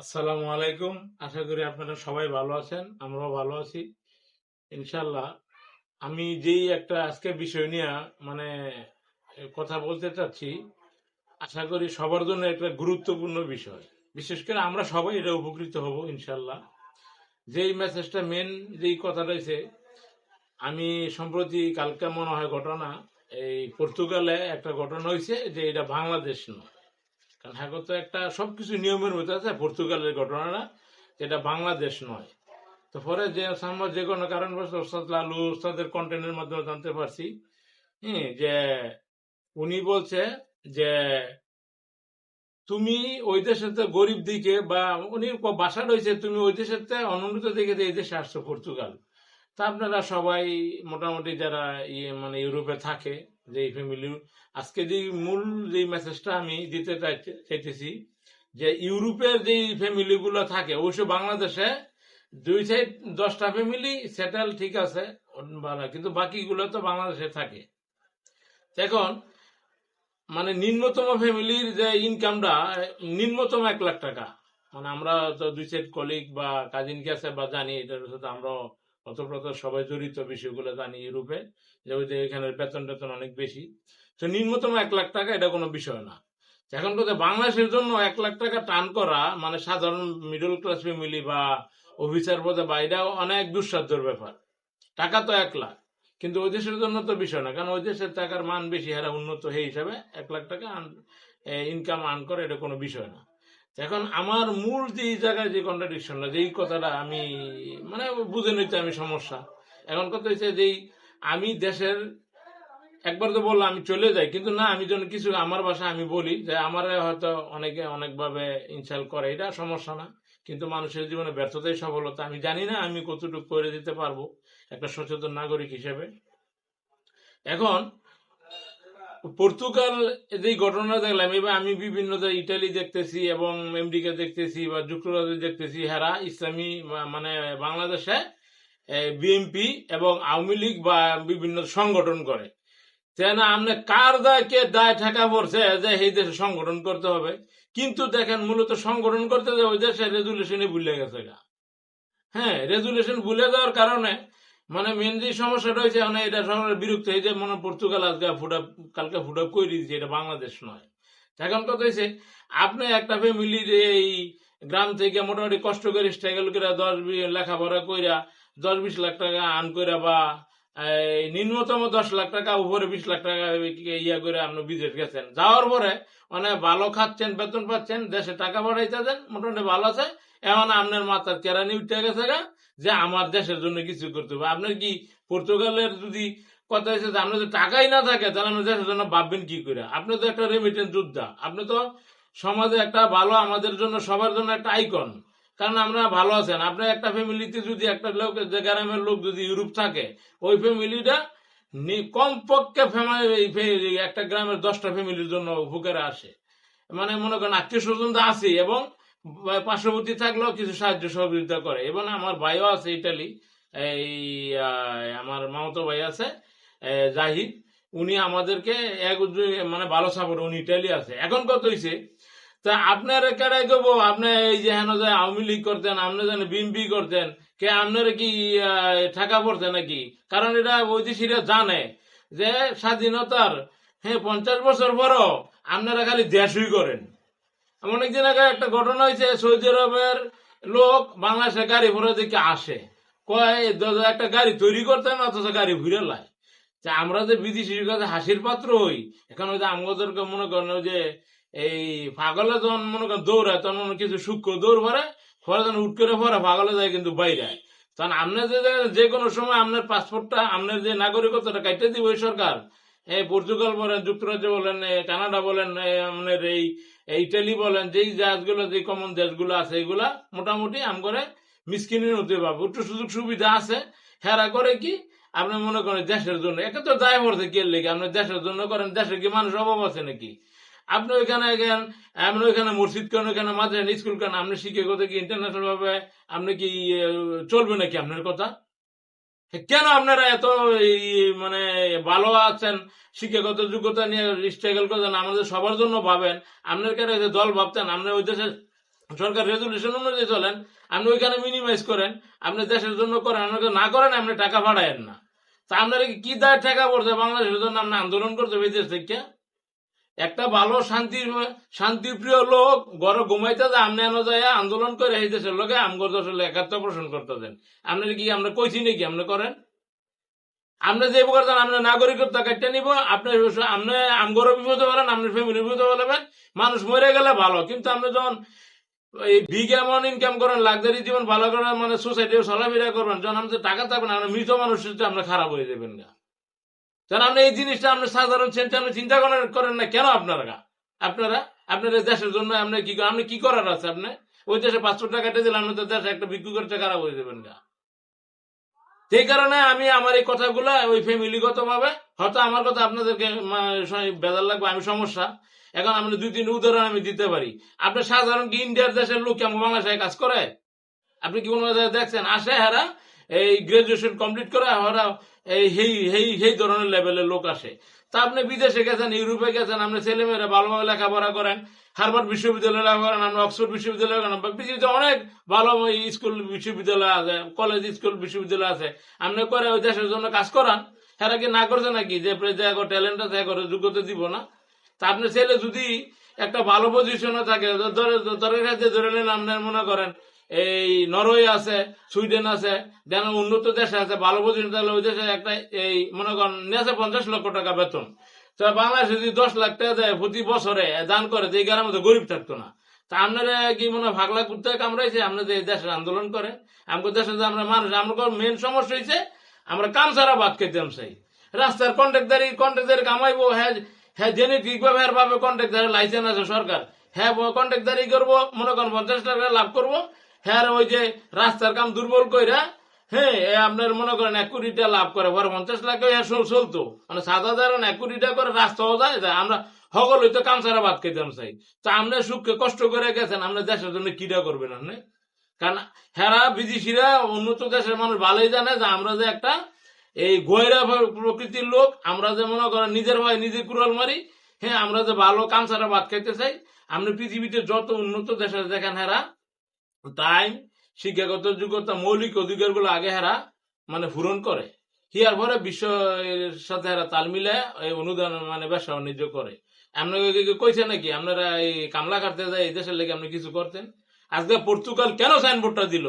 আসসালামু আলাইকুম। আশা করি আপনারা সবাই ভালো আছেন, আমরাও ভালো আছি। ইনশাল্লাহ আমি যেই একটা আজকে বিষয় নিয়ে মানে কথা বলতে চাচ্ছি, আশা করি সবার জন্য একটা গুরুত্বপূর্ণ বিষয়। বিশেষ করে আমরা সবাই এটা উপকৃত হব ইনশাল্লাহ যেই মেসেজটা মেন যেই কথা রয়েছে, আমি সম্প্রতি কালকে মনে হয় ঘটনা, এই পর্তুগালে একটা ঘটনা হয়েছে যে এটা বাংলাদেশ নয়। কারণ তো একটা সবকিছু নিয়মের মধ্যে আছে, পর্তুগালের ঘটনাটা, যেটা বাংলাদেশ নয়। তো পরে যে আমরা যে কোনো কারণবশত ওস্তাদ লালু ওস্তাদের কন্টেন্টের মাধ্যমে জানতে পারছি হ্যাঁ যে উনি বলছে যে তুমি ওই দেশের গরিব দিকে বা উনি বাসা রয়েছে, তুমি ওই দেশের অনুন্নত দিকে এই দেশে আসছো, পর্তুগাল। তা আপনারা সবাই মোটামুটি যারা ইয়ে মানে ইউরোপে থাকে যে ফ্যামিলি আজকে যে মূল যে মেসেজটা আমি দিতে চাইতে- চাইতেছি, যে ইউরোপের যে ফ্যামিলি গুলো থাকে, অবশ্য বাংলাদেশে দুই সাইড দশটা ফ্যামিলি সেটেল ঠিক আছে কিন্তু বাকিগুলো তো বাংলাদেশে থাকে। এখন মানে নিম্নতম ফ্যামিলির যে ইনকামটা নিম্নতম এক লাখ টাকা। মানে আমরা তো দুই সাইড কলিগ বা কাজিন গেছে বা জানি, এটার সাথে আমরা অতপ্রত সবাই জড়িত বিষয়গুলো জানি ইউরোপে যে ওই যে এখানে বেতন টেতন অনেক বেশি। তো নিম্নতম এক লাখ টাকা এটা কোনো বিষয় না। এখন কথা বাংলাদেশের জন্য এক লাখ টাকা টান করা মানে সাধারণ মিডল ক্লাস ফ্যামিলি বা অফিসার পদে বা এটা অনেক দুঃসাধ্যর ব্যাপার। টাকা তো এক লাখ, কিন্তু ওই দেশের জন্য তো বিষয় না, কারণ ওই দেশের টাকার মান বেশি হারা উন্নত, সেই হিসাবে এক লাখ টাকা ইনকাম আর্ন করে, এটা কোনো বিষয় না। এখন আমার মূল যে জায়গায় যে কন্ট্রাডিকশনটা যেই কথাটা আমি মানে বুঝে নিতে আমি সমস্যা। এখন কথা হচ্ছে যেই আমি দেশের, একবার তো বললাম আমি চলে যাই, কিন্তু না, আমি যখন কিছু আমার ভাষা আমি বলি, যে আমার হয়তো অনেকে অনেকভাবে ইনসাল করে, এটা সমস্যা না। কিন্তু মানুষের জীবনে ব্যর্থতাই সফলতা। আমি জানি না আমি কতটুকু করে দিতে পারব একটা সচেতন নাগরিক হিসেবে। এখন পর্তুগাল যে ঘটনা দেখলাম, এবার আমি বিভিন্ন ইটালি দেখতেছি এবং আমেরিকা দেখতেছি বা যুক্তরাজ্য দেখতেছি, হেরা, ইসলামী মানে বাংলাদেশে বিএনপি এবং আওয়ামী লীগ বা বিভিন্ন সংগঠন করে। যেন আপনি কার দায়, কে দায় ঠেকা পড়ছে, যে এই দেশে সংগঠন করতে হবে। কিন্তু দেখেন, মূলত সংগঠন করতে যে ওই দেশে রেজুলেশনে ভুলে গেছে গা। হ্যাঁ রেজুলেশন ভুলে যাওয়ার কারণে মানে মেন যে সমস্যা রয়েছে মানে এটা সবার বিরক্ত হয়েছে মনে পর্তুগাল আজকে ফুটা কালকে ফুটা করে দিয়েছে, এটা বাংলাদেশ নয়। এখন কথা হয়েছে আপনি একটা ফ্যামিলির এই গ্রাম থেকে মোটামুটি কষ্ট করে স্ট্রাগল করে দশ লেখাপড়া কইরা, দশ বিশ লাখ টাকা আর্ন কইরা বা নিম্নতম দশ লাখ টাকা, উপরে বিশ লাখ টাকা ইয়া করে আপনি বিদেশ গেছেন। যাওয়ার পরে মানে ভালো খাচ্ছেন, বেতন পাচ্ছেন, দেশে টাকা পাঠাইতে দেন মোটামুটি ভালো আছে, এখন আপনার মাথার কেরানি উঠে গেছে গা যে আমার দেশের জন্য কিছু করতে হবে। আপনার কি পর্তুগালের যদি কথা হচ্ছে যে আপনার যদি টাকাই না থাকে, তাহলে আপনি দেশের জন্য ভাববেন কি করে? আপনি তো একটা রেমিটেন্স যোদ্ধা। আপনি তো সমাজে একটা ভালো, আমাদের জন্য, সবার জন্য একটা আইকন কারণ আমরা ভালো আছেন। আপনার একটা ফ্যামিলিতে যদি একটা লোক, যে গ্রামের লোক যদি ইউরোপ থাকে, ওই ফ্যামিলিটা কমপক্ষে ফ্যামিলি একটা গ্রামের দশটা ফ্যামিলির জন্য উপকারে আসে। মানে মনে করেন আত্মীয় স্বজন আছে এবং পার্শ্ববর্তী থাকলেও কিছু সাহায্য সহযোগিতা করে। এবং আমার ভাইও আছে ইটালি এই আমার মামাতো ভাই আছে জাহিদ। উনি আমাদেরকে এক মানে ভালো সাপোর্ট উনি ইটালি আছে। এখন কত হয়েছে তা আপনার কেডাই গো আপনি এই যে হেন যে আওয়ামী লীগ করতেন, আপনি যেন বিএনপি করতেন, কে আপনার কি ঠাকা পড়ছে নাকি? কারণ এটা বৈদেশিরা জানে যে স্বাধীনতার হ্যাঁ পঞ্চাশ বছর পরও আপনারা খালি দেশই করেন। অনেকদিন আগে একটা ঘটনা হয়েছে, সৌদি আরবের লোক বাংলাদেশে গাড়ি ভরে দিকে আসে। কয় একটা গাড়ি তৈরি করতে না, অথচ গাড়ি ঘুরে লাই? যে আমরা যে বিদেশির কাছে হাসির পাত্র হই, এখন ওই যে আমাদেরকে মনে করেন যে এই পাগলে যখন মনে করেন দৌড়ায়, তখন কিছু সূক্ষ্ম দৌড় ভরে পরে যখন উঠ করে পরে পাগলে যায় কিন্তু বাইরে তখন আপনার যে যে কোনো সময় আপনার পাসপোর্টটা, আপনার যে নাগরিকত্বটা কাটতে দিব ওই সরকার। এই পর্তুগাল বলেন, যুক্তরাজ্য বলেন কানাডা বলেন আপনার এই ইটালি বলেন যেই দেশগুলো যে কমন দেশগুলো আছে এগুলা মোটামুটি আম করে মিসকিনের হতে পারবে একটু সুযোগ সুবিধা আছে। হেরা করে কি? আপনি মনে করেন দেশের জন্য। একে তো দায় পড়ছে কে লেগে? আপনি দেশের জন্য করেন, দেশের কি মানুষ অভাব আছে নাকি? আপনি ওইখানে গেন, আপনি ওইখানে মসজিদ কেন, ওইখানে মাদ্রাসা স্কুল কেন? আপনি শিখে কথা কি ইন্টারন্যাশনাল ভাবে আপনি কি চলবে নাকি? আপনার কথা? কেন আপনারা এত মানে ভালো আছেন? শিক্ষাগত যোগ্যতা নিয়ে স্ট্রাগল করছেন, আমাদের সবার জন্য ভাবেন। আপনার যে দল ভাবতেন আপনি ওই দেশের সরকার রেজুলেশন অনুযায়ী চলেন, আপনি ওইখানে মিনিমাইজ করেন, আপনি দেশের জন্য করেন আপনাকে না করেন, আপনি টাকা পাঠায়েন না। তা আপনারা কি দায় টাকা পড়ছে? বাংলাদেশের জন্য আপনি আন্দোলন করতে বিদেশ থেকে? একটা ভালো শান্তি, শান্তিপ্রিয় লোক ঘরে ঘুমাইতে যায়, আমনে আনো যায় আন্দোলন করে এই দেশের লোকে আমগর দেশের একাত্ম পোষণ করতে দেন আপনার কি আমরা কইছি নাকি? আপনি করেন? আপনি যে প্রকার দেন আপনার নাগরিকত্ব কাটতে নিব, আপনি আপনি আমগরও বিপদে বলেন আপনার ফ্যামিলি বিপদে বলবেন মানুষ মরে গেলে ভালো। কিন্তু আপনি যখন এই বিগ অ্যামাউন্ট ইনকাম করেন লাক্সারি জীবন ভালো করেন মানে সোসাইটি চলাফেরা করবেন, যখন আপনি টাকা থাকবেন আপনার মৃত মানুষ চেয়ে আপনি খারাপ হয়ে যাবেন না কারণ আপনি এই জিনিসটা আপনি সাধারণ চিন্তা, আপনি চিন্তা করেন করেন না কেন আপনারা? আপনারা আপনার দেশের জন্য আপনি কি আপনি কি করার আছে আপনি? ওই দেশে পাঁচশো টাকা দিলে আপনি তো দেশে একটা বিক্রি করতে খারাপ হয়ে যাবেন না সেই কারণে আমি আমার এই কথাগুলো ওই ফ্যামিলিগত ভাবে হয়তো আমার কথা আপনাদেরকে বেজার লাগবে, আমি সমস্যা। এখন আপনি দুই, তিন উদাহরণ আমি দিতে পারি। আপনি সাধারণ কি ইন্ডিয়ার দেশের লোক কেমন বাংলাদেশে কাজ করে? আপনি কি কোনো দেখছেন? আসে হেরা, এই গ্রাজুয়েশন কমপ্লিট করে ওরা এই হেই ধরনের লেভেলের লোক আসে তা আপনি বিদেশে গেছেন ইউরোপে গেছেন আপনি ছেলেমেয়েরা ভালোভাবে লেখাপড়া করেন হার্ভার্ড বিশ্ববিদ্যালয়ে লেখা করেন আপনি অক্সফোর্ড করেন পৃথিবীতে অনেক ভালো স্কুল বিশ্ববিদ্যালয় আছে কলেজ স্কুল বিশ্ববিদ্যালয় আছে আপনি করে ওই দেশের জন্য কাজ করান কি না করছে নাকি যে ট্যালেন্ট আছে করে যোগ্যতা দিব না তা আপনার ছেলে যদি একটা ভালো পজিশনে থাকে ধরে ধরে ধরে নেন আপনার মনে করেন এই নরওয়ে আছে, সুইডেন আছে যেন উন্নত দেশে আছে, ভালো তাহলে ওই দেশে একটা এই, মনে করেন নিয়েছে পঞ্চাশ লক্ষ টাকা বেতন। তো বাংলাদেশে যদি দশ লাখ টাকা দেয় প্রতি বছরে দান করে যে গ্রামে তো গরিব থাকতো না। তা আপনারা কি মনে হয় ভাগলা কুত্তে কামড়াইছে? আপনাদের এই দেশের আন্দোলন করে, আমাদের দেশে যে আমরা মানুষ, আমার মেন সমস্যা হয়েছে আমরা কাম ছাড়া ভাত খেতাম চাই। রাস্তার কন্ট্রাক্টারি কন্ট্রাক্টারি কামাইবো হ্যাঁ হ্যাঁ জেনে জেনেটিক ব্যবহার পাবে কন্ট্রাক্টারের লাইসেন্স আছে সরকার। হ্যাঁ কন্ট্রাক্টারি করব, মনে করেন পঞ্চাশ টাকা লাভ করব হ্যাঁ ওই যে রাস্তার কাম দুর্বল কইরা হ্যাঁ আপনার মনে করেন এক কোটি টাকা লাভ করে পরে পঞ্চাশ লাখ চলতো মানে সাত হাজার এক কোটি টাকা করে রাস্তাও যায়। আমরা সকল হইতো কাম ছাড়া ভাত খেতাম চাই তা আমরা সুখকে কষ্ট করে গেছেন, আমরা দেশের জন্য কিটা করবেন আপনি কারণ হেরা বিদেশিরা, উন্নত দেশের মানুষ ভালোই জানে যে আমরা যে একটা এই গয়রা প্রকৃতির লোক, আমরা যে মনে করেন নিজের ভাই নিজে কুড়াল মারি হ্যাঁ আমরা যে ভালো কাম ছাড়া ভাত খাইতে চাই আমরা পৃথিবীতে যত উন্নত দেশে দেখেন হেরা টাইম শিক্ষাগত যোগ্যতা মৌলিক অধিকারগুলো আগে হেরা মানে পূরণ করে। হিয়ার পরে বিশ্বের সাথে হেরা তাল মিলে এই অনুদান মানে ব্যবসা বাণিজ্য করে। আপনাকে কইছে নাকি? আপনারা এই কামলা কাটতে যায়, এই দেশের লেগে আপনি কিছু করতেন? আজকে পর্তুগাল কেন সাইনবোর্ডটা দিল?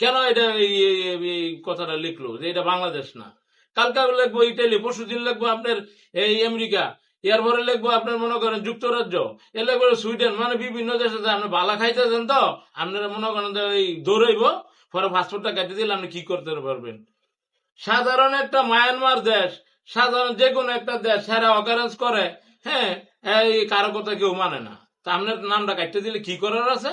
কেন এটা এই কথাটা লিখলো যে এটা বাংলাদেশ না? কালকে লিখব, ইটালি পরশু দিন লিখব আপনার এই আমেরিকা। এর পরে লিখব আপনার মনে করেন যুক্তরাজ্য। এ লিখব সুইডেন মানে বিভিন্ন দেশে যে আপনি বালা খাইতেছেন তো, আপনারা মনে করেন এই দৌড়াইব, পরে পাসপোর্টটা কেটে দিলে আপনি কি করতে পারবেন। সাধারণ একটা মায়ানমার দেশ, সাধারণ যে কোনো একটা দেশ, সেরা অকারেন্স করে হ্যাঁ এই কারও কথা কেউ মানে না। তা আপনার নামটা কাটতে দিলে কি করার আছে?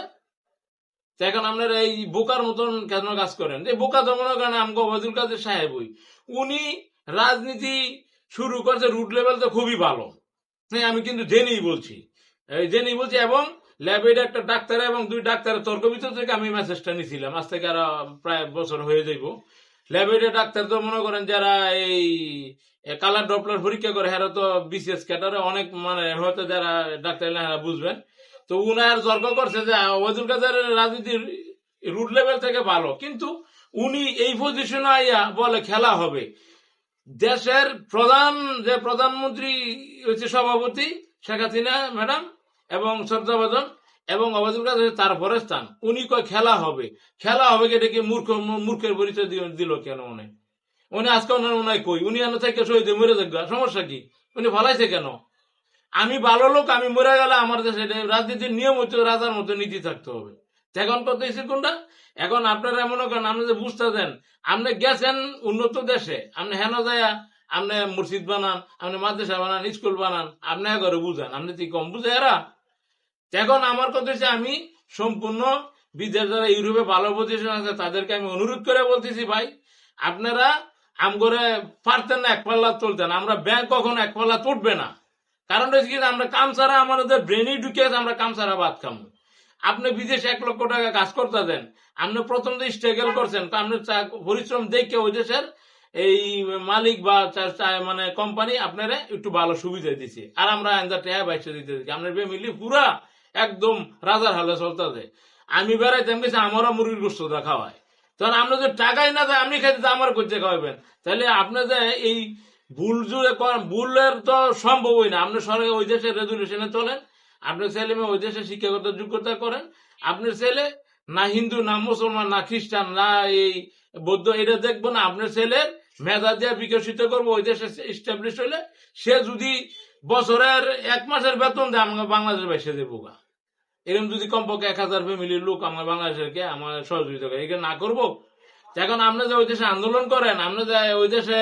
এখন আপনার এই বোকার মতন কেন কাজ করেন? এই বোকা তো মনে করেন আমগো ওবায়দুল কাদের সাহেবই। উনি রাজনীতি শুরু করছে রুট লেভেল তো খুবই ভালো। আমি কিন্তু জেনেই বলছি। জেনেই বলছি এবং ল্যাবের একটা ডাক্তার এবং দুই ডাক্তারের তর্ক বিতর্ক থেকে আমি মেসেজটা নিছিলাম। আজ থেকে আরও প্রায় বছর হয়ে যাইব। ল্যাবের ডাক্তার তো মনে করেন যারা এই কালার ডপলার পরীক্ষা করে হেরা তো বিসিএস ক্যাটারে অনেক মানে হয়তো যারা ডাক্তার হেরা বুঝবেন। তো উনার তর্ক করছে যে, ওয়াজুল কাজারের রাজনীতির রুট লেভেল থেকে ভালো। কিন্তু উনি এই পজিশনে আইয়া বলে খেলা হবে। দেশের প্রধান যে প্রধানমন্ত্রী হচ্ছে সভাপতি শেখ হাসিনা ম্যাডাম এবং শ্রদ্ধাভাজন এবং অবাদুল কাদের তার পরের স্থান। উনি কয়, খেলা হবে। খেলা হবে এটা কি মূর্খ, মূর্খের পরিচয় দিল কেন উনি? উনি আজকে ওনার ওনায় কই? উনি এনে থেকে শহীদে মরে যাক সমস্যা কি? উনি ফলাইছে কেন? আমি ভালো লোক, আমি মরে গেলে আমার দেশে রাজনীতির নিয়ম হচ্ছে রাজার মতো নীতি থাকতে হবে। এখন কত কোনটা? এখন আপনারা মনে করেন আপনি যে বুঝতে দেন আপনি গেছেন উন্নত দেশে আপনি হেন যায়া আপনি মসজিদ বানান আপনি মাদ্রাসা বানান স্কুল বানান আপনি ঘরে বুঝান আপনি কি কম বুঝে এরা। এখন আমার কথা হচ্ছে আমি সম্পূর্ণ বিদেশ যারা ইউরোপে ভালো পজিশন আছে তাদেরকে আমি অনুরোধ করে বলতেছি ভাই আপনারা আমগরে পারতেন না এক পাল্লা তুলতেন আমরা ব্যাংক কখনো এক পাল্লা তুলবে না। কারণ হচ্ছে কি আমরা কাম ছাড়া আমাদের ব্রেনই ঢুকে আছে, আমরা কাম ছাড়া ভাত খামো। আপনি বিদেশে এক লক্ষ টাকা কাজ করতে দেন আপনি প্রথম যে স্ট্রাগল করছেন আপনি পরিশ্রম দেখে ওই দেশের এই মালিক বা মানে কোম্পানি আপনারা একটু ভালো সুবিধা দিচ্ছে আর আমরা আন্দার টাকা বাইশে দিতে দিচ্ছি আপনার ফ্যামিলি পুরা একদম রাজার হালে চলতেছে। আমি বেড়াইতাম গেছি, আমারও মুরগির গোস্ত দেখা হয় তখন আপনি যদি টাকাই না দেয়, আপনি খাইতে আমার করতে খাওয়াবেন তাহলে আপনি যে এই ভুল জুড়ে ভুলের তো সম্ভবই না। আপনি সরকার ওই দেশের রেজুলেশনে চলেন আপনার ছেলে মেয়ে ওই দেশে শিক্ষাগত যোগ্যতা করেন। আপনার ছেলে না হিন্দু, না মুসলমান, না খ্রিস্টান, না এই বৌদ্ধ, এটা দেখব না। আপনার ছেলের মেধা দিয়ে বিকশিত করব, ওই দেশে স্টাবলিশ হইলে সে যদি বছরের এক মাসের বেতন দেয়, আমাকে বাংলাদেশের বাইসে দেবো গা। এরকম যদি কমপক্ষে এক হাজার ফ্যামিলির লোক আমার বাংলাদেশের কে আমার সহযোগিতা করে। এগুলো না করব। এখন আপনি যে ওই দেশে আন্দোলন করেন, আপনি যে ওই দেশে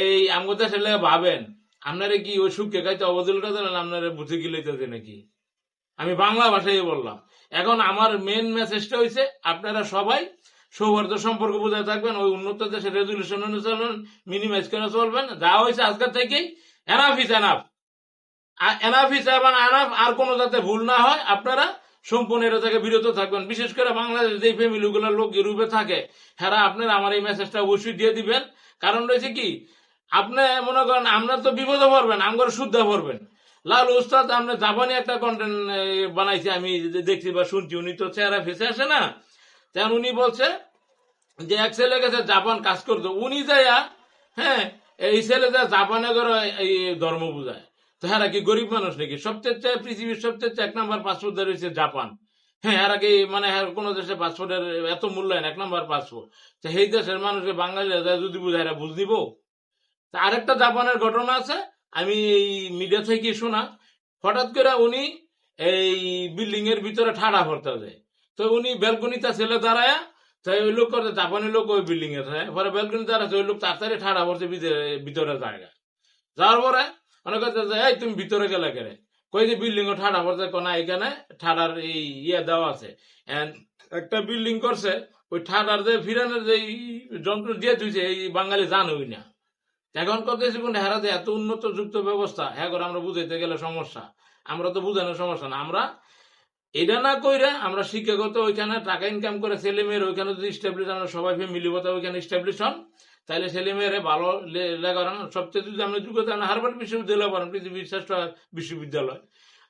এই আমাদের দেশে ভাবেন আপনারা কি ওই সুখকে খাইতে অবদল দিলেন আপনারা বুঝে গিলাইতেছে নাকি? আমি বাংলা ভাষায় বললাম। এখন আমার মেন মেসেজটা হয়েছে আপনারা সবাই সৌহার্দ্য সম্পর্ক বোঝায় থাকবেন, ওই উন্নত দেশের রেজুলেশন অনুসরণ মিনিমাইজ করে চলবেন। যা হয়েছে আজকের থেকেই enough is enough enough is enough আর কোনো যাতে ভুল না হয়, আপনারা সম্পূর্ণ এটা থেকে বিরত থাকবেন। বিশেষ করে বাংলাদেশ যে ফ্যামিলিগুলোর লোক ইউরোপে থাকে হ্যাঁ আপনারা আমার এই মেসেজটা অবশ্যই দিয়ে দিবেন। কারণ রয়েছে কি আপনি মনে করেন আপনার তো বিপদে পড়বেন আমার শুদ্ধ পড়বেন। লাল উস্তাদ, আমরা জাপানি একটা কন্টেন্ট বানাইছি, আমি দেখছি বা শুনছি, উনি তো চেহারা ফেসে আসে না। তেমন উনি বলছে যে, এক ছেলে গেছে জাপান কাজ করতো, উনি যাইয়া হ্যাঁ এই ছেলে যা জাপানে করে এই ধর্ম বুঝায়। তো হ্যাঁ কি গরিব মানুষ নাকি? সবচেয়ে চেয়ে পৃথিবীর সবচেয়ে চেয়ে এক নম্বর পাসপোর্ট রয়েছে জাপান। হ্যাঁ এরা কি মানে হ্যাঁ কোন দেশে পাসপোর্টের এত মূল্যায়ন, এক নম্বর পাসপোর্ট। সেই দেশের মানুষকে বাঙালি যদি বুঝায় বুঝ দিব আরেকটা জাপানের ঘটনা আছে, আমি এই মিডিয়া থেকে শোনা। হঠাৎ করে উনি এই বিল্ডিং এর ভিতরে ঠাড়া ভরতে যায়। তো উনি ব্যালকনিতে ছেলে দাঁড়ায়, তো ওই লোক করে, জাপানি লোক ওই বিল্ডিং এর থাকে পরে ব্যালকনি দাঁড়াচ্ছে ওই লোক তাড়াতাড়ি ঠাড়া ভরছে ভিতরে- জায়গা। যাওয়ার পরে অনেক কথা এই, তুমি ভিতরে গেলে কেরে কই যে বিল্ডিং ও ঠাড়া ভরছে কোনা এখানে ঠাড়ার এই ইয়ে দেওয়া আছে। একটা বিল্ডিং করছে, ওই ঠাড়ার যে, ফিরানোর যে যন্ত্র দিয়ে তুইছে এই বাঙালি জানোই না। এখন কত কোন হেরাতে এত উন্নত যুক্ত ব্যবস্থা হ্যাঁ করে আমরা বুঝাইতে গেলে সমস্যা। আমরা তো বুঝানোর সমস্যা না। আমরা এটা না কইরা আমরা শিক্ষাগত ওইখানে টাকা ইনকাম করে ছেলে মেয়ের ওইখানে যদি স্টাবলিশ আমরা সবাই মিলিবতা ওইখানে স্টাবলিশ হন তাহলে ছেলে মেয়েরে ভালো লেখাপড়া সবচেয়ে যদি আমরা যোগ্যতা না হারবার্ড বিশ্ববিদ্যালয় পড়েন, পৃথিবীর শ্রেষ্ঠ বিশ্ববিদ্যালয়।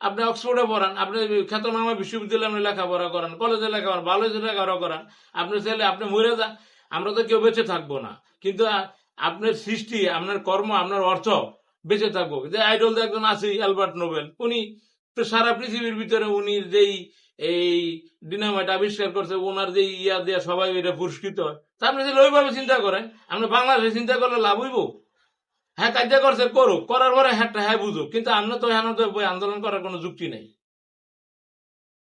আপনি অক্সফোর্ডে পড়ান, আপনি খ্যাতনামা বিশ্ববিদ্যালয়ে আপনি লেখাপড়া করেন কলেজে লেখাপড়া, ভালো লেখাপড়া করান আপনি ছেলে, আপনি মরে যান, আমরা তো কেউ বেঁচে থাকব না। কিন্তু আপনার সৃষ্টি, আপনার কর্ম, আপনার অর্থ বেঁচে থাকব যে আইডল একজন আছে, অ্যালবার্ট নোবেল। উনি তো সারা পৃথিবীর ভিতরে উনি যেই এই ডিনামাইট আবিষ্কার করছে ওনার যে ইয়া দিয়া সবাই এটা পুরস্কৃত হয়। তা আপনি যদি ওইভাবে চিন্তা করেন, আপনি বাংলাদেশে চিন্তা করলে লাভ হইব? হ্যাঁ কাজ করছে, করুক। করার পরে হ্যাঁ হ্যাঁ বুঝুক। কিন্তু আপনি তো হ্যাঁ তো আন্দোলন করার কোনো যুক্তি নেই।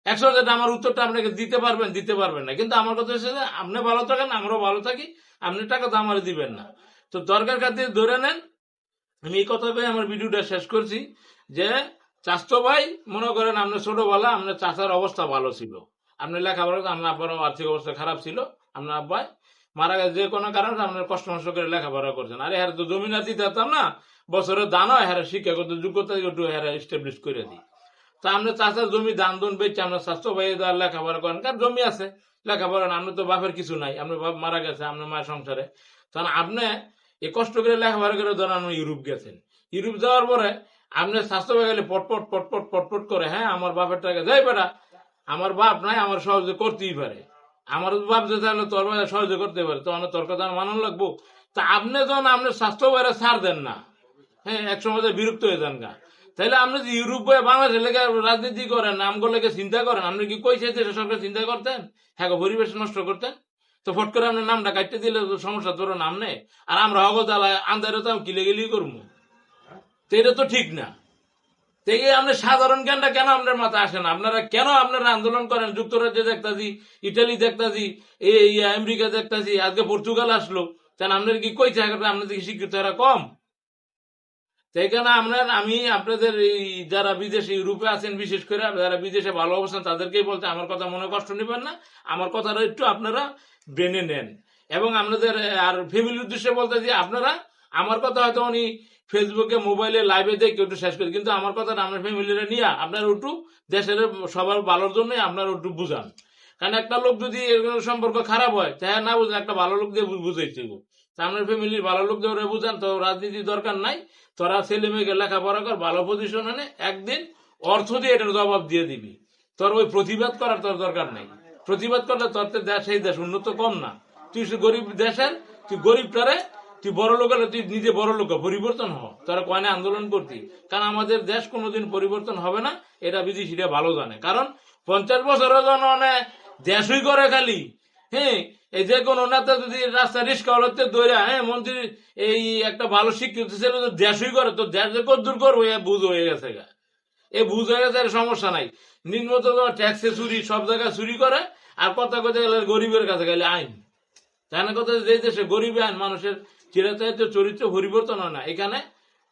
একশো যেটা আমার উত্তরটা আপনাকে দিতে পারবেন দিতে পারবেন না। কিন্তু আমার কথা হচ্ছে যে আপনি ভালো থাকেন, আমরাও ভালো থাকি। আপনি টাকা তো আমার দিবেন না। তো দরকার খাতির ধরে নেন, আমি এই কথা কয়ে আমার ভিডিওটা শেষ করছি যে চাস্তো ভাই, মনে করেন আপনার ছোটবেলা আপনার চাচার অবস্থা ভালো ছিল। আপনি লেখাপড়া, আপনার আব্বার আর্থিক অবস্থা খারাপ ছিল, আপনার আব্বাই মারা গেছে যে কোনো কারণে আপনার কষ্ট মষ্ট করে লেখাপড়া করছেন। আরে হ্যাঁ তো জমি না দিতে পারতাম না বছরের দান হয় হ্যাঁ শিক্ষাগত যোগ্যতা একটু হ্যাঁ স্টাবলিশ করে দিই। তা আপনার চাচার জমি দান দন বেচে আপনার স্বাস্থ্য ভাই লেখাপড়া করেন কারণ জমি আছে? লেখাপড়া আপনার তো বাপের কিছু নাই, আপনার বাপ মারা গেছে, আপনার মায়ের সংসারে। তখন আপনি এই কষ্ট করে লেখাপড়া করে ধরেন আপনি ইউরোপ গেছেন। ইউরোপ যাওয়ার পরে আপনি স্বাস্থ্য গেলে পটপট পটপট পটপট করে হ্যাঁ আমার বাপের টাকা যাই বেটা আমার বাপ নাই, আমার সহজে করতেই পারে। আমার বাপ যে তাহলে তোর ভাই সহজে করতে পারে, তো আমার তোর কথা মানন লাগবো? তা আপনি যখন আপনার স্বাস্থ্য ভাইরা ছাড় দেন না হ্যাঁ এক সময় যে বিরক্ত হয়ে যান গা। তাহলে আপনি যে ইউরোপ বয়ে বাংলাদেশের লেগে রাজনীতি করেন আমগুলো লেগে চিন্তা করেন, আপনি কি কই চাইতে সরকার চিন্তা করতেন? হ্যাঁ পরিবেশ নষ্ট করতেন? তো ফট করে আপনার নামটা কাটতে দিলে তো সমস্যা, তোর নাম নেই। আর আমরা হগো জ্বালায় আন্দারে তো কিলে গেলি করব। তো এটা তো ঠিক না। তো আপনার সাধারণ জ্ঞানটা কেন আপনার মাথায় আসে না? আপনারা কেন আপনারা আন্দোলন করেন? যুক্তরাজ্যে দেখতাছি, ইটালি দেখতাছি এই আমেরিকা দেখতাছি, আজকে পর্তুগাল আসলো। তাহলে আপনার কি কই চাই আপনাদের কি শিক্ষিত এরা কম? তো এখানে আপনার আমি আপনাদের এই যারা বিদেশে, ইউরোপে আছেন বিশেষ করে, যারা বিদেশে ভালো অবস্থান তাদেরকেই বলতে, আমার কথা মনে কষ্ট নেবেন না। আমার কথাটা একটু আপনারা বেনে নেন। এবং আপনাদের, আর ফ্যামিলির উদ্দেশ্যে বলতে যে আপনারা, আমার কথা হয়তো উনি ফেসবুকে মোবাইলে লাইভে দেখে একটু শেষ করে, কিন্তু আমার কথাটা আপনার ফ্যামিলিরা নিয়ে, আপনার একটু দেশের সবার ভালোর জন্যই আপনার একটু বুঝান। কারণ একটা লোক যদি এরকম সম্পর্ক খারাপ হয় তাহলে না বুঝেন একটা ভালো লোক দিয়ে বু- বুঝাইছে আপনার ফ্যামিলির ভালো লোক দিয়ে বুঝান, তো রাজনীতি দরকার নাই। তোরা ছেলে মেয়েকে লেখাপড়া কর, ভালো পজিশন আনে, একদিন অর্থ দিয়ে এটার জবাব দিয়ে দিবি। তোর ওই প্রতিবাদ করার তোর দরকার নাই। প্রতিবাদ করলে তোর তো দেশ, এই দেশ উন্নত কম না। তুই গরিব দেশের, তুই গরিবটারে তুই বড় লোক তুই নিজে বড় লোক পরিবর্তন হ। তারা কয়না আন্দোলন করতি? কারণ আমাদের দেশ কোনোদিন পরিবর্তন হবে না, এটা বিদেশিরা ভালো জানে। কারণ পঞ্চাশ বছরের জন্য দেশই করে খালি। হ্যাঁ এই যে কোনো নেতা যদি রাস্তা রিস্কা হলতে দৌড়া হ্যাঁ মন্ত্রী এই একটা ভালো শিক্ষিত ছেলে তো দেশই করে, তো দেশ কদ্দূর করব বুঝ হয়ে গেছে গা। এ বুঝ হয়ে গেছে সমস্যা নাই। নিম্নতম ট্যাক্সে চুরি, সব জায়গায় চুরি করে, আর কথা কথা গেলে গরিবের কাছে গেলে আইন। তাই না কথা যে দেশে গরিব আইন, মানুষের চিরাচরিত চরিত্র পরিবর্তন হয় না। এখানে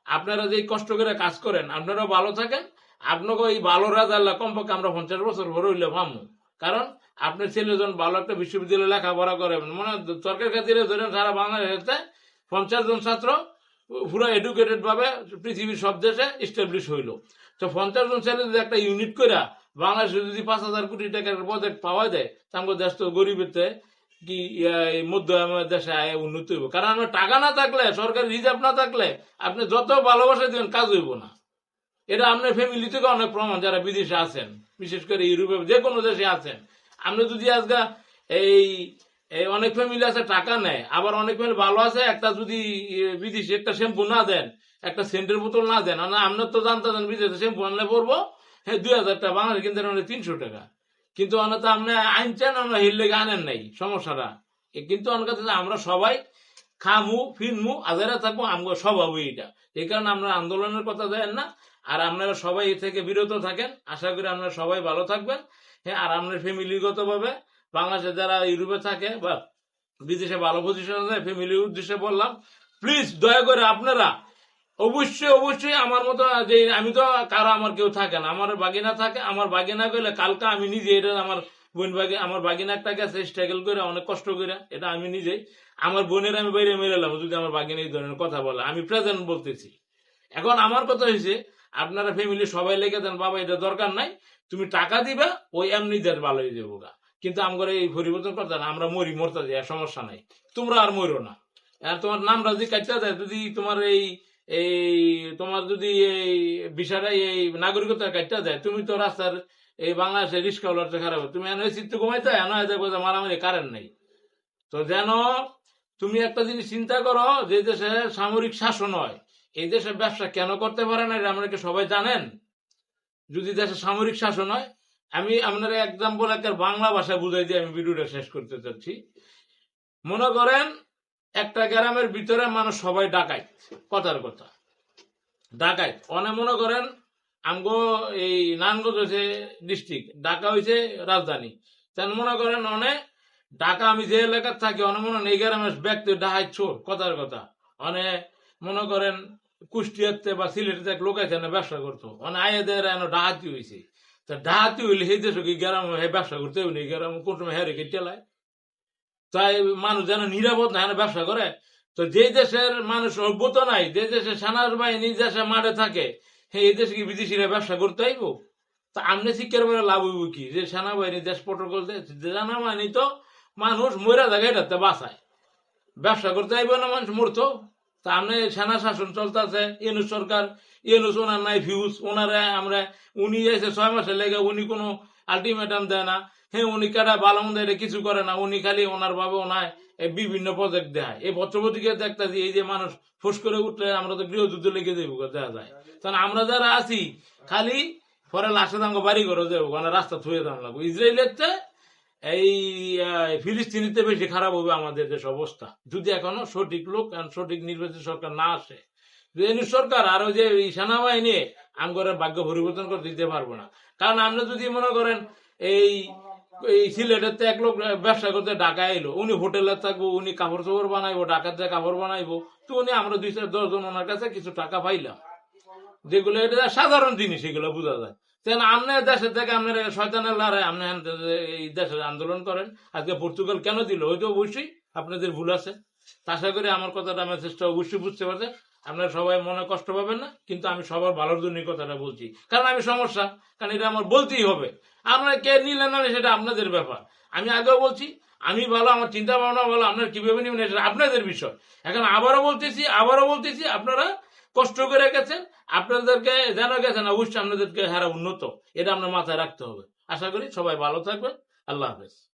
আপনারা যে কষ্ট করে কাজ করেন আপনারা ভালো থাকেন। আপনাকে এই ভালো রাজাল্লাহ কমপক্ষে আমরা পঞ্চাশ বছর ভরে হইলে ভাবো কারণ আপনার ছেলে যখন ভালো একটা বিশ্ববিদ্যালয়ে লেখাপড়া করে মানে সরকার খাতিরে ধরেন সারা বাংলাদেশে পঞ্চাশ জন ছাত্র পুরো এডুকেটেড ভাবে পৃথিবীর সব দেশে এস্টাবলিশ হইল। তো পঞ্চাশ জন ছেলে যদি একটা ইউনিট করে বাংলাদেশে যদি পাঁচ হাজার কোটি টাকার প্রজেক্ট পাওয়া যায় তাহলে দেশ তো গরিবেতে কি মধ্য দেশে আয় উন্নতি হইব। কারণ আমার টাকা না থাকলে, সরকারি রিজার্ভ না থাকলে আপনি যত ভালোবাসা দিবেন, কাজ হইব না। এটা আপনার ফ্যামিলি থেকে অনেক প্রমাণ, যারা বিদেশে আছেন, বিশেষ করে ইউরোপে যে কোনো দেশে আছেন। আপনি যদি আজকে এই এই অনেক ফ্যামিলি আছে, টাকা নেয়, আবার অনেক ফ্যামিলি ভালো আছে, একটা যদি বিদেশি একটা শ্যাম্পু না দেন, একটা সেন্টের বোতল না দেন আপনার তো জানতে দেন বিদেশে শ্যাম্পু আনলে পড়ব হ্যাঁ দুই হাজার টাকা বাংলাদেশ কিনতে মানে তিনশো টাকা। কিন্তু অনেক আপনি আনছেন আমরা হিল লেগে আনেন নাই, সমস্যাটা। কিন্তু অনেক কাছে আমরা সবাই খামু ফিনমু আজারা থাকব, আমগো স্বভাব এটা এই কারণে আমরা আন্দোলনের কথা দেন না, আর আপনারা সবাই থেকে বিরত থাকেন। আশা করি আপনারা সবাই ভালো থাকবেন। হ্যাঁ আর ফ্যামিলিগত ভাবে বাংলাদেশে যারা ইউরোপে থাকে বা বিদেশে ভালো পজিশন আছে ফ্যামিলির উদ্দেশ্যে বললাম প্লিজ দয়া করে আপনারা অবশ্যই অবশ্যই আমার মতো যে আমি তো কারও আমার কেউ থাকে না, আমার বাগিনা থাকে, আমার বাগিনা গেলে কালকে আমি নিজে এটা আমার বোন বাগি, আমার বাগিনা একটা গেছে স্ট্রাগল করে, অনেক কষ্ট করে, এটা আমি নিজেই, আমার বোনের আমি বাইরে মেরেলাম যদি আমার বাগিনা এই ধরনের কথা বলে, আমি প্রেজেন্ট বলতেছি। এখন আমার কথা হয়েছে আপনারা ফ্যামিলি সবাই লেগে দেন, বাবা, এটা দরকার নাই, তুমি টাকা দিবা, ওই এমনি দেশ ভালো হয়ে যাব গা। কিন্তু আমরা এই পরিবর্তন করতে না, আমরা মরি, মরতে যাই সমস্যা নাই। তোমরা আর মরো না। আর তোমার নামটা যদি কাটতে দেয় যদি তোমার এই এই, তোমার যদি এই বিষয়টা এই নাগরিকতা কাটতে দেয় তুমি তো রাস্তার এই বাংলাদেশে রিস্কা উলারতে খারাপ। তুমি এনে চিত্ত কমাইতে এনে দেখব যে মারামারি কারেন্ট নেই। তো যেন তুমি একটা জিনিস চিন্তা করো, যে দেশে সামরিক শাসন হয় এই দেশে ব্যবসা কেন করতে পারে না আপনারা কি সবাই জানেন? যদি দেশে সামরিক শাসন হয়, আমি আপনার এক্সাম্পল একটা বাংলা ভাষায় বুঝাই দিয়ে আমি ভিডিওটা শেষ করতে চাচ্ছি। মনে করেন, একটা গ্রামের ভিতরে মানুষ সবাই ডাকায় কথার কথা। ডাকায় অনেক মনে করেন, আমগো এই নানগঞ্জ হয়েছে ডিস্ট্রিক্ট, ঢাকা হয়েছে রাজধানী। তেন মনে করেন অনেক ঢাকা আমি যে এলাকার থাকি অনেক মনে এই গ্রামের ব্যক্তি ডাহাই চোর, কথার কথা। অনেক মনে করেন কুষ্টিয়াতে বা সিলেটে এক লোক আছে ব্যবসা করতো। অনেক আয়েদের এনে ডাহাতি হয়েছে তা ডাহাতি হইলে সেই দেশে কি গ্রাম ব্যবসা করতে হইনি গ্রাম কোন হেরে কেটে লাই তাই মানুষ যেন নিরাপদ না ব্যবসা করে। তো যে দেশের মানুষ অভ্যত নাই, যে দেশে সেনার বাহিনী দেশে মাঠে থাকে হ্যাঁ এই দেশে কি বিদেশিরা ব্যবসা করতে আইব? তা আমনে শিক্ষার বেলা লাভ হইব কি? যে সেনাবাহিনী, দেশ প্রটোকল সেনাবাহিনী তো মানুষ মরা জায়গাটাতে বাঁচায়। ব্যবসা করতে আইব না মানুষ মরতো? তা আমনে সেনা শাসন চলতেছে, ইউনুস সরকার, ইউনুস ওনার নাই, ফিউজ ওনারে আমরা, উনি এসে ছয় মাসে লেগে উনি কোনো আলটিমেটাম দেয় না। হ্যাঁ উনি কারা ভালো মন্দ এটা কিছু করে না। উনি খালি ওনার ভাবে ওনায় বিভিন্ন প্রজেক্ট দেয়। এই পত্রপত্রিকা দেখতেছি, এই যে মানুষ ফুস করে উঠলে আমরা তো গৃহযুদ্ধ লেগে দেবো দেখা যায়। কারণ আমরা যারা আছি, খালি পরে লাশে দাঙ্গ বাড়ি করে যাব রাস্তা থুয়ে দাম লাগবো। ইসরায়েলের চেয়ে এই ফিলিস্তিনিতে বেশি খারাপ হবে আমাদের দেশ অবস্থা। যদি এখনও সঠিক লোক সঠিক নির্বাচিত সরকার না আসে সরকার আর ওই যে সেনাবাহিনী আমগরের ভাগ্য পরিবর্তন করে দিতে পারব না। কারণ আমরা যদি মনে করেন, এই এই সিলেটের তো এক লোক ব্যবসা করতে ঢাকা এলো, উনি হোটেলে থাকব, উনি কাপড় চোপড় বানাইবো ঢাকাতে কাপড় বানাইবো, তো উনি আমরা দুই চার দশজন ওনার কাছে কিছু টাকা পাইলাম। যেগুলো এটা সাধারণ জিনিস, এগুলো বোঝা যায়। তেন আপনি দেশের থেকে আপনার শয়তানের লড়াই আপনি এই দেশের আন্দোলন করেন। আজকে পর্তুগাল কেন দিল? হয়তো অবশ্যই আপনাদের ভুল আছে। আশা করি আমার কথাটা মেসেজটা অবশ্যই বুঝতে পারছে। আপনারা সবাই মনে কষ্ট পাবেন না, কিন্তু আমি সবার ভালোর জন্য কথাটা বলছি। কারণ আমি সমস্যা, কারণ এটা আমার বলতেই হবে। আপনারা কে নিলেন না সেটা আপনাদের ব্যাপার। আমি আগেও বলছি, আমি ভালো, আমার চিন্তা ভাবনা ভালো, আপনার কীভাবে নেবেন, এটা আপনাদের বিষয়। এখন আবারও বলতেছি আবারও বলতেছি, আপনারা কষ্ট করে গেছেন আপনাদেরকে জানা গেছে না অবশ্যই আপনাদেরকে হারা উন্নত, এটা আপনার মাথায় রাখতে হবে। আশা করি সবাই ভালো থাকবেন। আল্লাহ হাফেজ।